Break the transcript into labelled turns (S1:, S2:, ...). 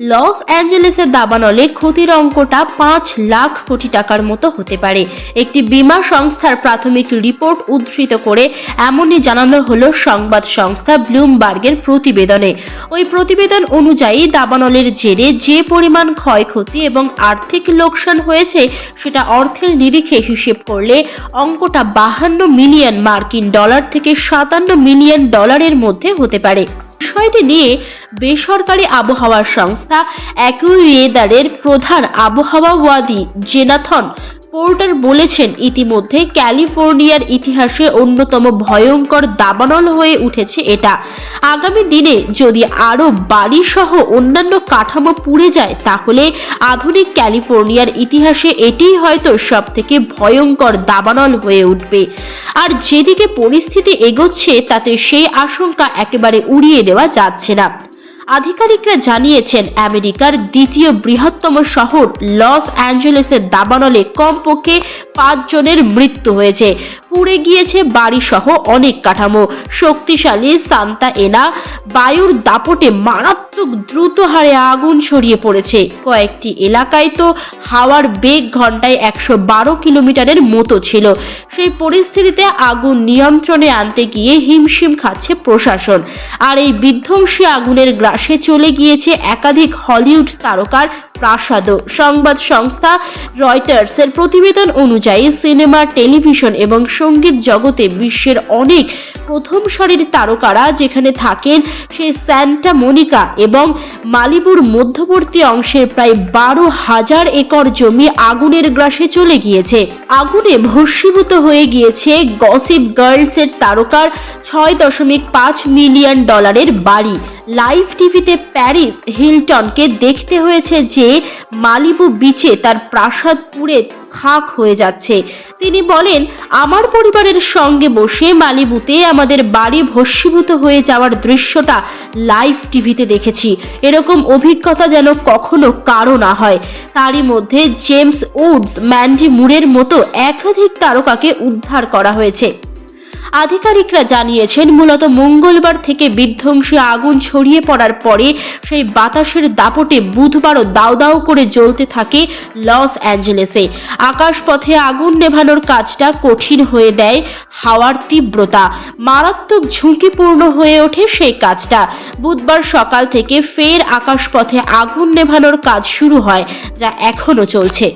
S1: Loss অ্যাঞ্জেলেসের দাবানলে ক্ষতির অঙ্কটা পাঁচ লাখ কোটি টাকার মতো হতে পারে। একটি বীমা সংস্থার প্রাথমিক রিপোর্ট উদ্ধৃত করে এমনই জানানো হলো সংবাদ সংস্থা ব্লুমবার্গের প্রতিবেদনে। ওই প্রতিবেদন অনুযায়ী দাবানলের জেরে যে পরিমাণ ক্ষয়ক্ষতি এবং আর্থিক লোকসান হয়েছে, সেটা অর্থের নিরিখে হিসেব করলে অঙ্কটা বাহান্ন মিলিয়ন মার্কিন ডলার থেকে সাতান্ন মিলিয়ন ডলারের মধ্যে হতে পারে। বিষয়টি নিয়ে বেসরকারি আবহাওয়া সংস্থা অ্যাকুইয়েদারের প্রধান আবহাওয়াবাদী জেনাথন পোর্টার বলেছেন, ইতিমধ্যে ক্যালিফোর্নিয়ার ইতিহাসে অন্যতম ভয়ঙ্কর দাবানল হয়ে উঠেছে এটা। আগামী দিনে যদি আরও বাড়িসহ অন্যান্য কাঠামো পুড়ে যায়, তাহলে আধুনিক ক্যালিফোর্নিয়ার ইতিহাসে এটিই হয়তো সব থেকে ভয়ঙ্কর দাবানল হয়ে উঠবে। আর যেদিকে পরিস্থিতি এগোচ্ছে, তাতে সেই আশঙ্কা একেবারে উড়িয়ে দেওয়া যাচ্ছে না। আধিকারিকরা জানিয়েছেন আমেরিকার দ্বিতীয় বৃহত্তম শহর লস অ্যাঞ্জেলেসের দাবানলে কমপক্ষে পাঁচজনের মৃত্যু হয়েছে। পুড়ে গিয়েছে বাড়িসহ অনেক কাঠামো। শক্তিশালী সান্তা এনা বায়ুর দাপটে মারাত্মক দ্রুত হারে আগুন ছড়িয়ে পড়েছে। কয়েকটি এলাকায় তো হাওয়ার বেগ ঘন্টায় একশো বারো কিলোমিটারের মতো ছিল। সেই পরিস্থিতিতে আগুন নিয়ন্ত্রণে আনতে গিয়ে হিমশিম খাচ্ছে প্রশাসন। আর এই বিধ্বংসী আগুনের গ্রাসে চলে গিয়েছে একাধিক হলিউড তারকার প্রাসাদও। সংবাদ সংস্থা রয়টার্সের প্রতিবেদন অনুযায়ী সিনেমা, টেলিভিশন এবং সংগীত জগতে বিশ্বের অনেক প্রথম সারির তারকারা যেখানে থাকেন সে স্যান্টা মনিকা এবং মালিবুর মধ্যবর্তী অংশের প্রায় বারো হাজার একর জমি আগুনের গ্রাসে চলে গিয়েছে। আগুনে ভস্মীভূত হয়ে গিয়েছে গসিপ গার্লসের তারকার ছয় দশমিক পাঁচ মিলিয়ন ডলারের বাড়ি। লাইভ টিভিতে প্যারিস হিলটনকে দেখতে হয়েছে যে মালিবু বিচে তার প্রাসাদ পুড়ে খাক হয়ে যাচ্ছে। তিনি বলেন, আমার পরিবারের সঙ্গে বসে মালিবুতে আমাদের বাড়ি ভস্মীভূত হয়ে যাওয়ার দৃশ্যটা লাইভ টিভিতে দেখেছি। এরকম অভিজ্ঞতা যেন কখনো কারও না হয়। তারই মধ্যে জেমস উডস ম্যান্ডি মুরের মতো একাধিক তারকাকে উদ্ধার করা হয়েছে। আধিকারিকরা জানিয়েছেন, মূলত মঙ্গলবার থেকে বিধ্বংসী আগুন ছড়িয়ে পড়ার পরে সেই বাতাসের দাপটে বুধবারও দাউ দাউ করে জ্বলতে থাকে লস অ্যাঞ্জেলেসে। আকাশপথে আগুন নেভানোর কাজটা কঠিন হয়ে দেয় হাওয়ার তীব্রতা। মারাত্মক ঝুঁকিপূর্ণ হয়ে ওঠে সেই কাজটা। বুধবার সকাল থেকে ফের আকাশপথে আগুন নেভানোর কাজ শুরু হয়, যা এখনও চলছে।